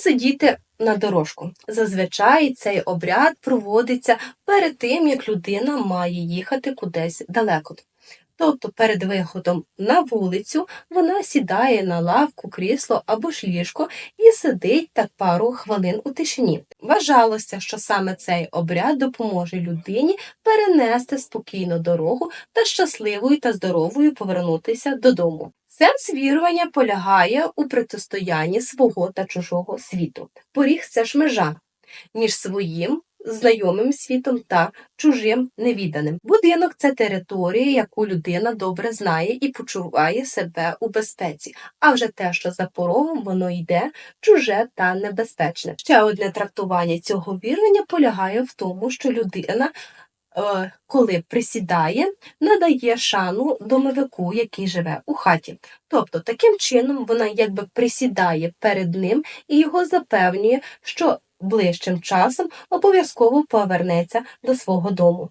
посидіти на дорожку. Зазвичай цей обряд проводиться перед тим, як людина має їхати кудись далеко. Тобто перед виходом на вулицю вона сідає на лавку, крісло або ж ліжко і сидить так пару хвилин у тишині. Вважалося, що саме цей обряд допоможе людині перенести спокійну дорогу та щасливою та здоровою повернутися додому. Сенс вірування полягає у протистоянні свого та чужого світу. Поріг це ж межа між своїм знайомим світом та чужим невіданим. Будинок це територія, яку людина добре знає і почуває себе у безпеці. А вже те, що за порогом воно йде, чуже та небезпечне. Ще одне трактування цього вірування полягає в тому, що людина. Е, Коли присідає, надає шану домовику, який живе у хаті. Тобто, таким чином вона якби присідає перед ним і його запевнює, що ближчим часом обов'язково повернеться до свого дому.